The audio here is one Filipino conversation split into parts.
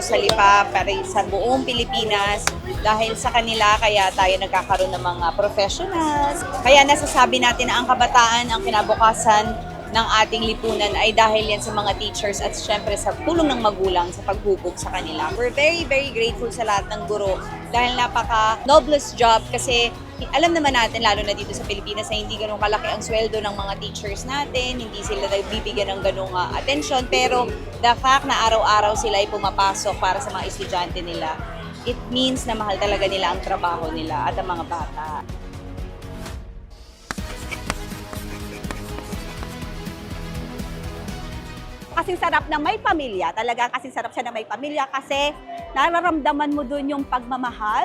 dito sa Lipa, para sa buong Pilipinas. Dahil sa kanila, kaya tayo nagkakaroon ng mga professionals. Kaya nasasabi natin na ang kabataan, ang kinabukasan ng ating lipunan ay dahil yan sa mga teachers at syempre sa tulong ng magulang sa paghubog sa kanila. We're very, very grateful sa lahat ng guro dahil napaka noblest job kasi alam naman natin, lalo na dito sa Pilipinas, na hindi ganun kalaki ang sweldo ng mga teachers natin, hindi sila nagbibigyan ng ganung uh, attention, pero the fact na araw-araw sila ay pumapasok para sa mga estudyante nila, it means na mahal talaga nila ang trabaho nila at ang mga bata. kasing sarap na may pamilya. Talaga kasing sarap siya na may pamilya kasi nararamdaman mo dun yung pagmamahal,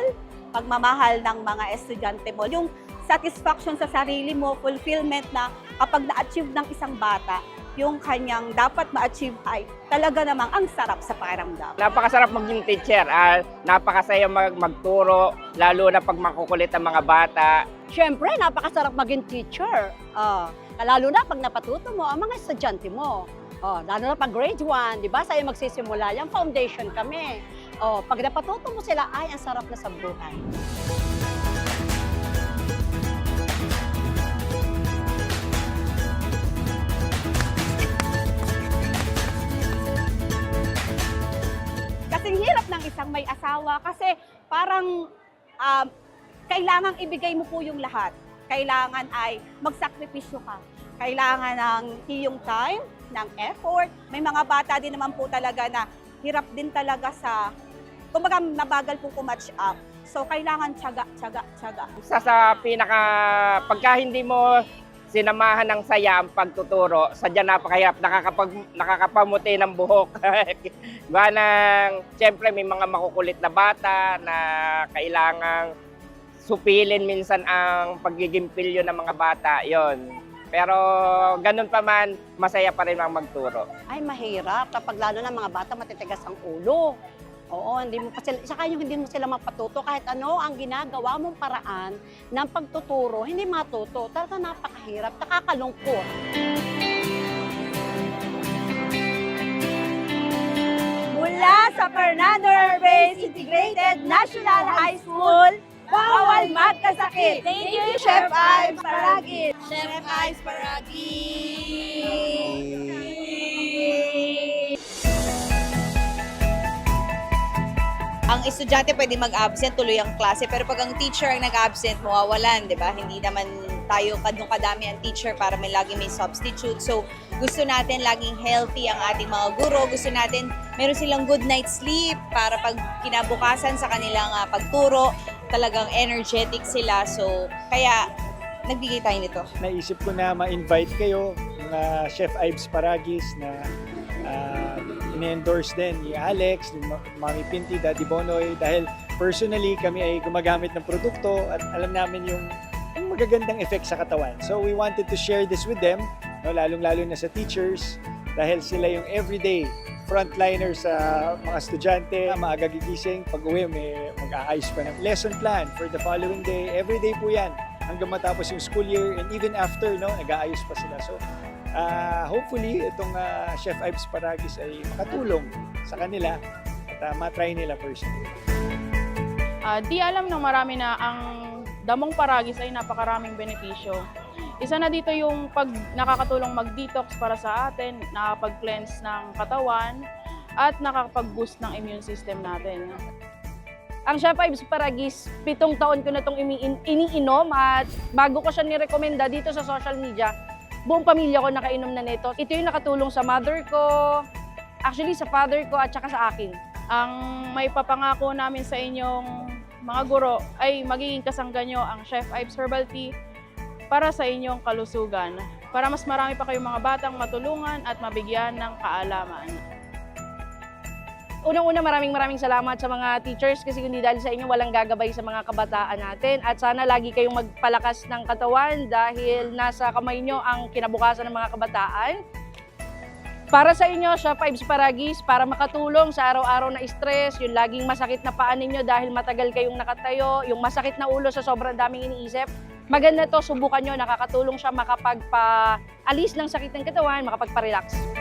pagmamahal ng mga estudyante mo. Yung satisfaction sa sarili mo, fulfillment na kapag na-achieve ng isang bata, yung kanyang dapat ma-achieve ay talaga namang ang sarap sa pakiramdam. Napakasarap maging teacher. Ah, napakasaya mag magturo, lalo na pag makukulit ang mga bata. Siyempre, napakasarap maging teacher. Ah, lalo na pag napatuto mo ang mga estudyante mo. Oh, lalo na pag grade 1, di ba? Sa'yo magsisimula yung foundation kami. Oh, pag napatuto mo sila, ay, ang sarap na sa buhay. Kasing hirap ng isang may asawa kasi parang um, kailangang ibigay mo po yung lahat. Kailangan ay magsakripisyo ka. Kailangan ng iyong time, ng effort. May mga bata din naman po talaga na hirap din talaga sa, kumbaga nabagal po kumatch up. So kailangan tiyaga, tiyaga, tiyaga. Isa sa pinaka, pagka hindi mo sinamahan ng saya ang pagtuturo, sadya napakahirap, nakakapag, nakakapamuti ng buhok. Gawa ng, siyempre may mga makukulit na bata na kailangang supilin minsan ang pagiging pilyo ng mga bata, yon. Pero ganun pa man, masaya pa rin ang magturo. Ay, mahirap kapag lalo na mga bata matitigas ang ulo. Oo, hindi mo pa sila, saka yung hindi mo sila mapatuto kahit ano ang ginagawa mong paraan ng pagtuturo, hindi matuto. Talaga napakahirap, nakakalungkot. Mula sa Fernando Hervez Integrated National High School, bawal magkasakit. Thank you, Chef Ives Paragis. Chef Ives Paragis. Ang estudyante pwede mag-absent, tuloy ang klase. Pero pag ang teacher ang nag-absent, mawawalan, di ba? Hindi naman tayo kadong kadami ang teacher para may lagi may substitute. So, gusto natin laging healthy ang ating mga guro. Gusto natin meron silang good night sleep para pag kinabukasan sa kanilang ah, pagturo, talagang energetic sila. So, kaya nagbigay tayo nito. naisip ko na ma-invite kayo na Chef Ives Paragis na uh, ini-endorse din ni Alex, ni Ma- Mami Pinti, Daddy Bonoy dahil personally kami ay gumagamit ng produkto at alam namin yung, yung magagandang effect sa katawan. So we wanted to share this with them, no, lalong-lalo na sa teachers dahil sila yung everyday frontliner sa mga estudyante, maaga gigising, pag uwi may mag-aayos pa ng lesson plan for the following day. Everyday po yan hanggang matapos yung school year and even after, no, nag-aayos pa sila. So, ah, hopefully, itong ah, Chef Ives Paragis ay makatulong sa kanila at uh, matry nila personally. Ah, di alam ng marami na ang damong paragis ay napakaraming benepisyo. Isa na dito yung pag nakakatulong mag-detox para sa atin, nakakapag-cleanse ng katawan, at nakakapag-boost ng immune system natin. Ang Chef Ives Paragis, pitong taon ko na itong iniinom at bago ko siya nirekomenda dito sa social media, buong pamilya ko nakainom na nito. Ito yung nakatulong sa mother ko, actually sa father ko at saka sa akin. Ang may papangako namin sa inyong mga guro ay magiging kasangga nyo ang Chef Ives Herbal Tea para sa inyong kalusugan. Para mas marami pa kayong mga batang matulungan at mabigyan ng kaalaman. Unang-una maraming maraming salamat sa mga teachers kasi kundi dahil sa inyo walang gagabay sa mga kabataan natin at sana lagi kayong magpalakas ng katawan dahil nasa kamay nyo ang kinabukasan ng mga kabataan. Para sa inyo, Chef Ives Paragis, para makatulong sa araw-araw na stress, yung laging masakit na paan ninyo dahil matagal kayong nakatayo, yung masakit na ulo sa sobrang daming iniisip, maganda to, subukan nyo, nakakatulong siya makapagpa-alis ng sakit ng katawan, makapagpa-relax.